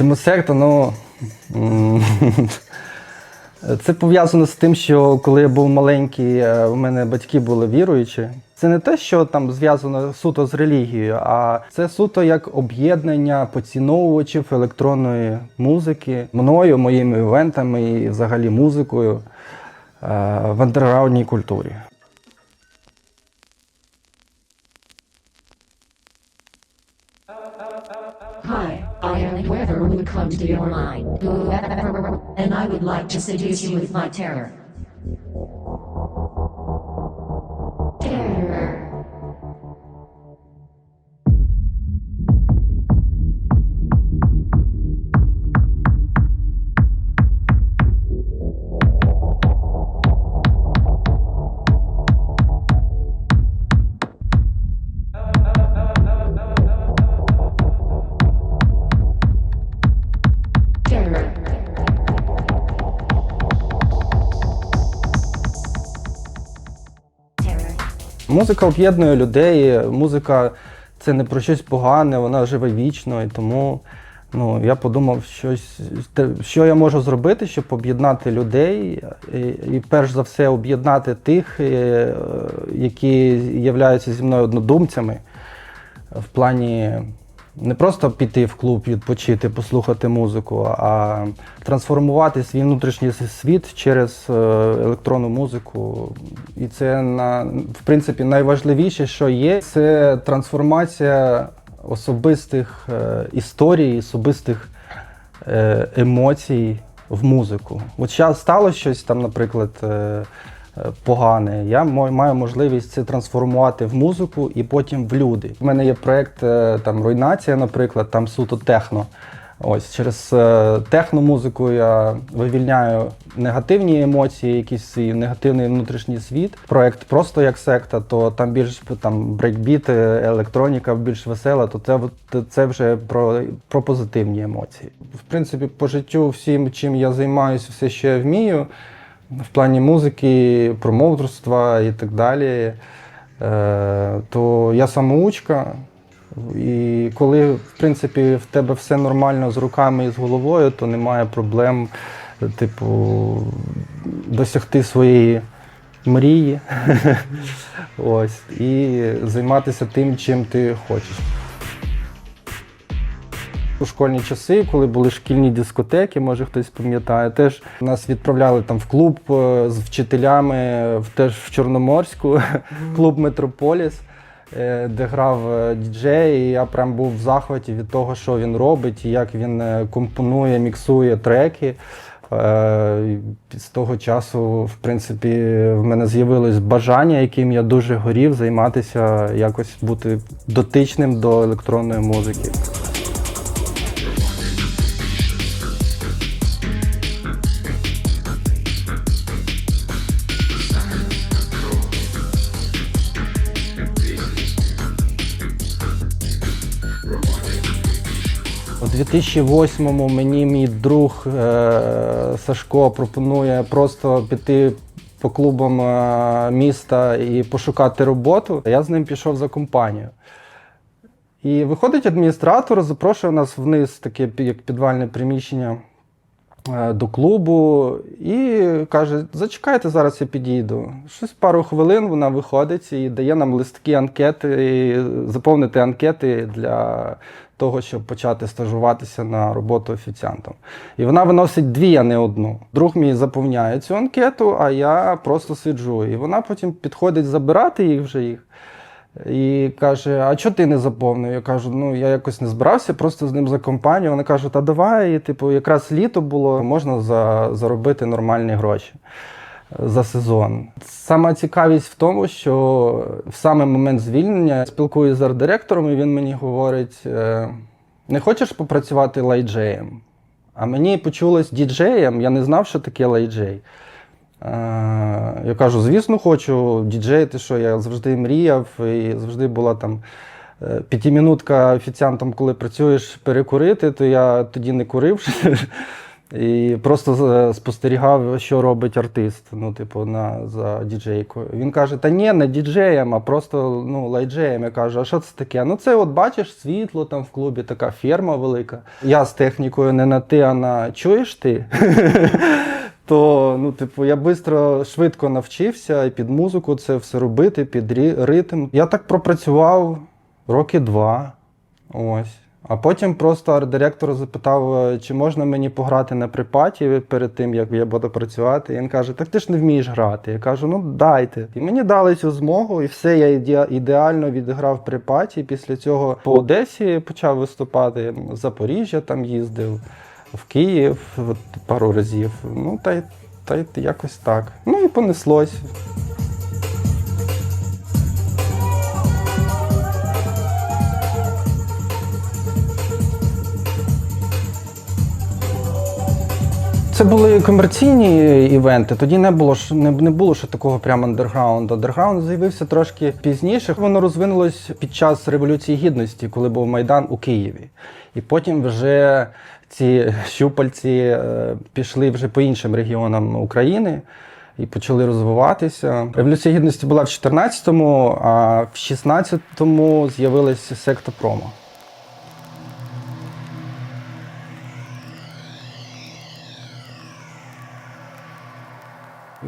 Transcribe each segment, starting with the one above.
Чому секта? Ну. Це пов'язано з тим, що коли я був маленький, е, у мене батьки були віруючі. Це не те, що там зв'язано суто з релігією, а це суто як об'єднання поціновувачів електронної музики мною, моїми івентами і взагалі музикою е, в андерграундній культурі. Hi, would come to your mind. And I would like to seduce you with my terror. Terror. Музика об'єднує людей. Музика це не про щось погане, вона живе вічно. І тому ну, я подумав, щось, що я можу зробити, щоб об'єднати людей. І, і перш за все об'єднати тих, е, які являються зі мною однодумцями в плані. Не просто піти в клуб, відпочити, послухати музику, а трансформувати свій внутрішній світ через е, електронну музику. І це на в принципі найважливіше, що є, це трансформація особистих е, історій, особистих е, емоцій в музику. От зараз стало щось там, наприклад, погане. Я маю можливість це трансформувати в музику і потім в люди. У мене є проєкт е, там Руйнація, наприклад, там суто техно. Ось через е, техномузику я вивільняю негативні емоції, якийсь свій негативний внутрішній світ. Проект просто як секта, то там більш там брейкбіт, е, електроніка більш весела, то це, це вже про, про позитивні емоції. В принципі, по життю всім, чим я займаюся, все ще вмію. В плані музики, промоутерства і так далі. Е, то я самоучка. І коли, в принципі, в тебе все нормально з руками і з головою, то немає проблем, типу, досягти своєї мрії. Ось, і займатися тим, чим ти хочеш. У школьні часи, коли були шкільні дискотеки, може хтось пам'ятає, теж нас відправляли там в клуб е, з вчителями, теж в Чорноморську, клуб Метрополіс, е, де грав е, діджей. І я прям був в захваті від того, що він робить, і як він компонує, міксує треки. З того часу, в принципі, в мене з'явилось бажання, яким я дуже горів, займатися, якось бути дотичним до електронної музики. 2008-му мені мій друг е, Сашко пропонує просто піти по клубам е, міста і пошукати роботу. Я з ним пішов за компанію. І виходить адміністратор, запрошує нас вниз, таке як підвальне приміщення е, до клубу, і каже: зачекайте, зараз я підійду. Щось пару хвилин вона виходить і дає нам листки анкети, заповнити анкети для того, щоб почати стажуватися на роботу офіціантом. І вона виносить дві, а не одну. Друг мій заповняє цю анкету, а я просто сиджу. І вона потім підходить забирати їх вже їх. І каже: А чого ти не заповнив? Я кажу, ну я якось не збирався, просто з ним за компанію. Вона каже, та давай, і, типу, якраз літо було, можна за, заробити нормальні гроші за сезон. Сама цікавість в тому, що в саме момент звільнення я спілкуюся з арт-директором, і він мені говорить: е, не хочеш попрацювати лайджеєм? А мені почулось діджеєм, я не знав, що таке лайджей. Е, Я кажу, звісно, хочу діджеїти, що я завжди мріяв, і завжди була там е, п'ятимінутка офіціантом, коли працюєш перекурити, то я тоді не курив. І просто е, спостерігав, що робить артист, ну, типу, на, за діджейкою. Він каже: та ні, не діджеєм, а просто ну, лайджеєм. Я кажу, а що це таке? Ну, це от бачиш світло там в клубі, така ферма велика. Я з технікою не на ти, а на чуєш ти. То, ну, типу, я швидко, швидко навчився і під музику це все робити, під ритм. Я так пропрацював роки два. Ось. А потім просто арт-директор запитав, е, чи можна мені пограти на припаті перед тим, як я буду працювати. І він каже: Так ти ж не вмієш грати. Я кажу, ну дайте. І мені дали цю змогу, і все, я ідеально відіграв припаті. Після цього по Одесі почав виступати, в Запоріжжя там їздив, в Київ от, пару разів. Ну, та й, та й якось так. Ну і понеслось. Це були комерційні івенти. Тоді не було ж не, не було ще такого прямо андерграунду. Андерграунд з'явився трошки пізніше. Воно розвинулось під час революції гідності, коли був майдан у Києві. І потім вже ці щупальці е, пішли вже по іншим регіонам України. І почали розвиватися. Революція гідності була в 14-му, а в 16-му з'явилася секта промо.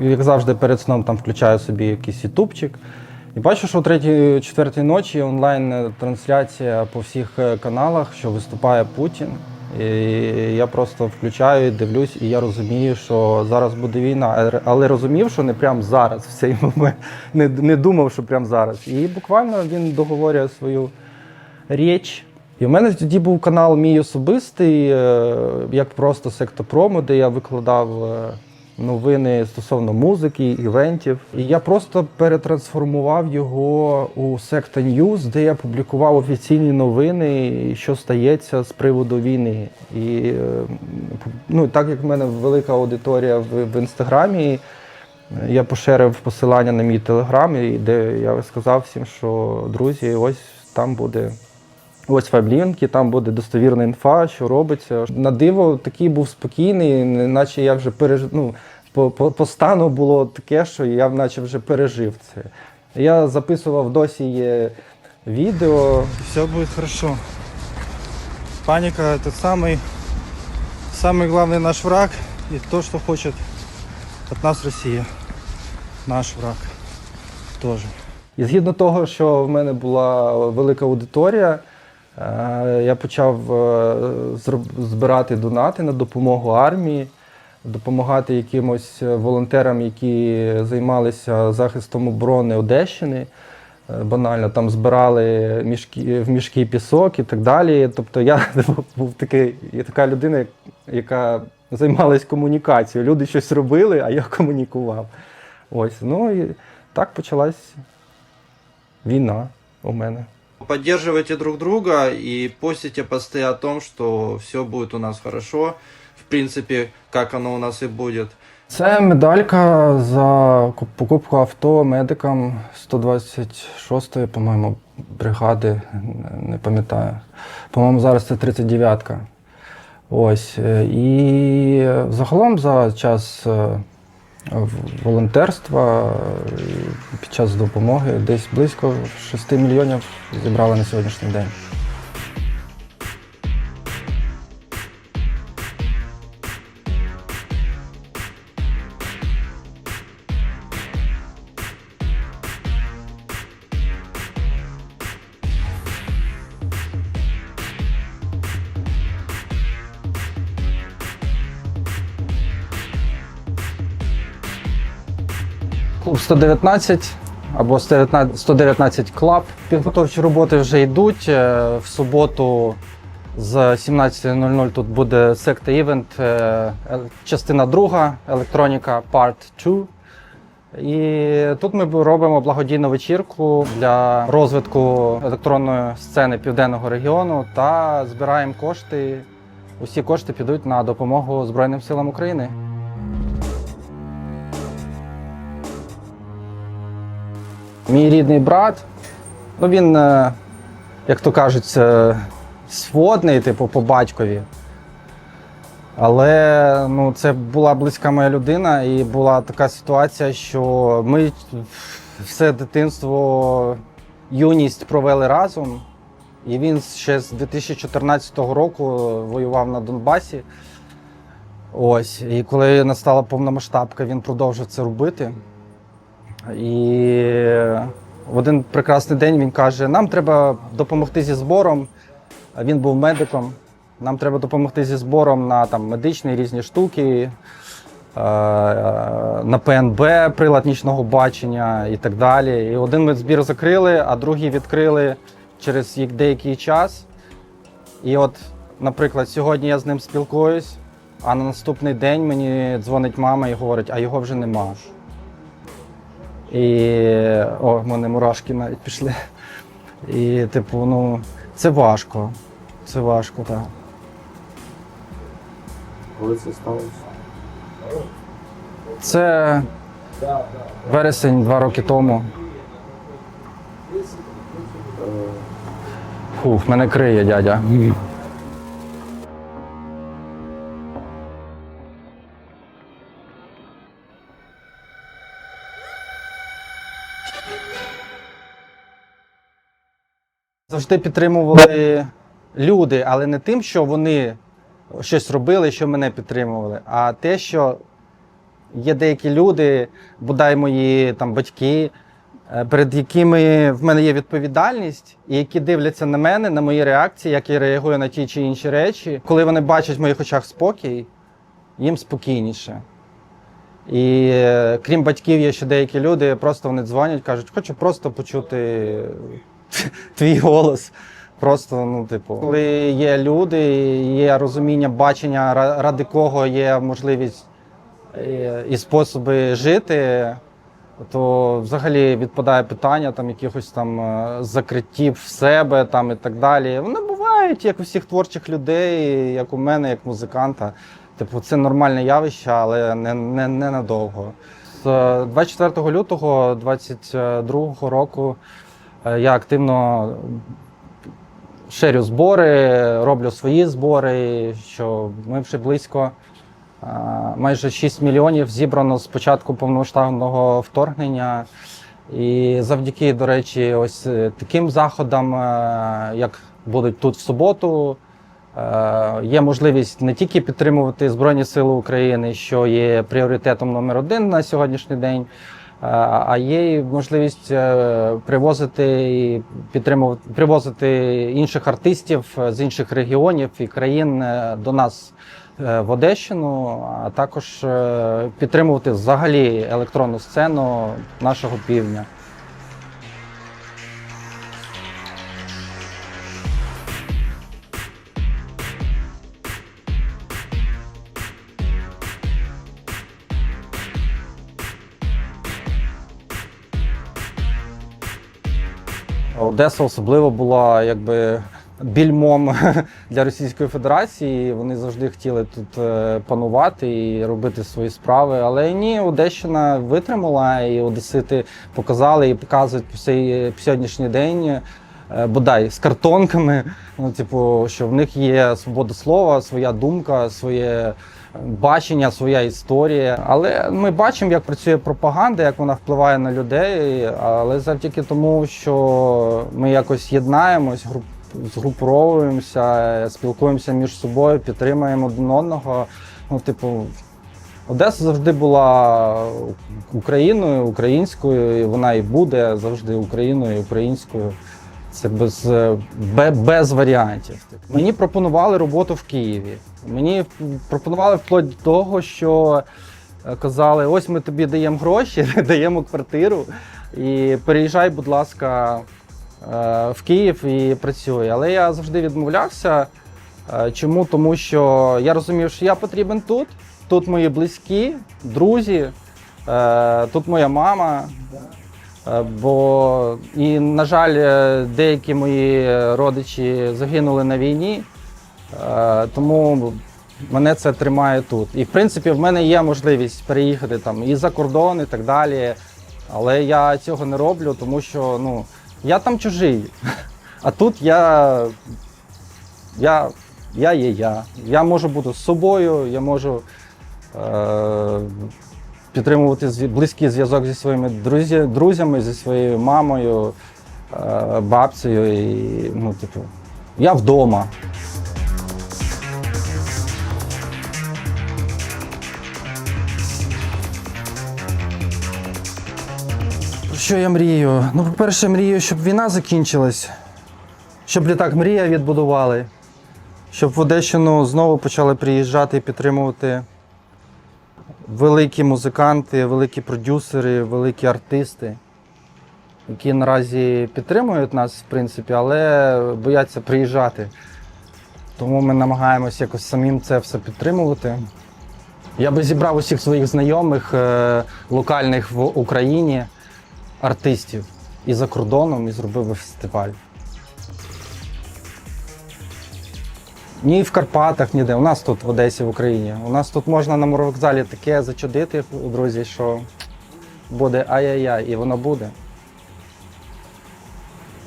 Як завжди, перед сном там включаю собі якийсь ютубчик. І бачу, що о 3-4 ночі онлайн-трансляція по всіх е, каналах, що виступає Путін. І я просто включаю, дивлюсь, і я розумію, що зараз буде війна. Але- розумів, що не прямо зараз, в цей момент. Не, не думав, що прямо зараз. І буквально він договорює свою річ. І в мене тоді був канал мій особистий, е, як просто сектопромо, де я викладав е, новини стосовно музики, івентів. І я просто перетрансформував його у Секта News, де я публікував офіційні новини, що стається з приводу війни. І е, ну, так як в мене велика аудиторія в, в інстаграмі. Я поширив посилання на мій телеграм, де я сказав всім, що друзі, ось там буде ось веб-лінки, там буде достовірна інфа, що робиться. На диво такий був спокійний, наче я вже пережив. Ну, по, по, по стану було таке, що я наче вже пережив це. Я записував досі є відео. Все будет хорошо. Паника это самый, самый главный наш враг и то, что хочет от нас Россия. Наш враг тоже. І згідно того, що в мене була велика аудиторія, е, я почав е, збирати донати на допомогу армії, допомагати якимось волонтерам, які займалися захистом оборони Одещини. Е, Банально там збирали мішки, в мішки пісок і так далі. Тобто я був такий, я така людина, яка займалась комунікацією. Люди щось робили, а я комунікував. Ось, ну і так почалась війна у мене. Поддерживайте друг друга и постите посты о том, что все будет у нас хорошо. В принципе, как оно у нас и будет. Це медалька за покупку авто медикам 126-ї, по-моєму, бригади, не- пам'ятаю. По-моєму, зараз це 39-ка. Ось. е, І загалом за час е, волонтерства під час допомоги десь близько 6 мільйонів зібрали на сьогоднішній день. Клуб 119 або 119 119 Клаб. Підготовчі роботи вже йдуть. Е, В суботу з 17.00 тут буде секта івент, частина друга, електроніка Part 2. І тут ми робимо благодійну вечірку для розвитку електронної сцени південного регіону та збираємо кошти. Усі кошти підуть на допомогу Збройним силам України. Мій рідний брат, ну він, е, як то кажуть, е, сводний, типу, по батькові. Але ну, це була близька моя людина, і була така ситуація, що ми все дитинство, юність провели разом. І він ще з 2014 року воював на Донбасі. Ось. І коли настала повномасштабка, він продовжив це робити. І в один прекрасний день він каже: нам треба допомогти зі збором. Він був медиком. Нам треба допомогти зі збором на там, медичні різні штуки, е, на ПНБ, прилад нічного бачення і так далі. І один ми збір закрили, а другий відкрили через деякий час. І от, наприклад, сьогодні я з ним спілкуюсь, а на наступний день мені дзвонить мама і говорить, а його вже нема. І о, в мене мурашки навіть пішли. І, типу, ну, це важко. Це важко, так. Коли це сталося? Це вересень два роки тому. Фух, мене криє дядя. Завжди підтримували люди, але не тим, що вони щось робили, що мене підтримували, а те, що є деякі люди, бодай мої там батьки, е, перед якими в мене є відповідальність, і які дивляться на мене, на мої реакції, як я реагую на ті чи інші речі. Коли вони бачать в моїх очах спокій, їм спокійніше. І е, крім батьків, є ще деякі люди, просто вони дзвонять, кажуть, хочу просто почути твій голос. Просто, ну, типу, коли є люди, є розуміння бачення, ради кого є можливість е, і способи жити, то взагалі відпадає питання там якихось там е, закриттів в себе там і так далі. Вони бувають, як у всіх творчих людей, як у мене, як музиканта. Типу, це нормальне явище, але не, не, не надовго. З е, 24 лютого 2022 року е, я активно ширю збори, роблю свої збори, що ми вже близько майже 6 мільйонів зібрано з початку повномасштабного вторгнення. І завдяки, до речі, ось е, таким заходам, е, як будуть тут в суботу, е, є можливість не тільки підтримувати Збройні Сили України, що є пріоритетом номер один на сьогоднішній день, е, а є можливість е, привозити і підтримувати привозити інших артистів з інших регіонів і країн е, до нас е, в Одещину, а також е, підтримувати взагалі електронну сцену нашого півдня. Одеса особливо була якби більмом для Російської Федерації. Вони завжди хотіли тут е, панувати і робити свої справи. Але ні, Одещина витримала, і Одесити показали і показують по сьогоднішній день. е, Бодай з картонками, ну, типу, що в них є свобода слова, своя думка, своє бачення, своя історія. Але ми бачимо, як працює пропаганда, як вона впливає на людей. Але завдяки тому, що ми якось єднаємось, груп, згруповуємося, спілкуємося між собою, підтримуємо один одного. Ну, типу, Одеса завжди була Україною, українською, і вона і буде завжди Україною, і українською. Це без, е, бе- без варіантів. Мені пропонували роботу в Києві. Мені пропонували вплоть до того, що е, казали: ось ми тобі даємо гроші, даємо квартиру, і переїжджай, будь ласка, е, в Київ і працюй. Але я завжди відмовлявся. Е, Чому? Тому що я розумів, що я потрібен тут. Тут мої близькі, друзі, тут моя мама. Бо і, на жаль, деякі мої родичі загинули на війні, тому мене це тримає тут. І в принципі, в мене є можливість переїхати там і за кордон, і так далі. Але я цього не роблю, тому що ну, я там чужий. А тут я, я я є я. Я можу бути з собою, я можу е, підтримувати близький зв'язок зі своїми друзі, друзями, зі своєю мамою, е, бабцею. І, ну, типу, я вдома. Що я мрію? Ну, по-перше, мрію, щоб війна закінчилась, щоб літак мрія відбудували, щоб в Одещину знову почали приїжджати і підтримувати великі музиканти, великі продюсери, великі артисти, які наразі підтримують нас, в принципі, але бояться приїжджати. Тому ми намагаємося якось самим це все підтримувати. Я би зібрав усіх своїх знайомих е, локальних в Україні артистів і за кордоном і зробив би фестиваль. Ні в Карпатах, ніде. У нас тут в Одесі, в Україні. У нас тут можна на муровокзалі таке зачудити, друзі, що буде ай-яй-яй, і воно буде.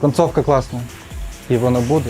Концовка класна. І воно буде.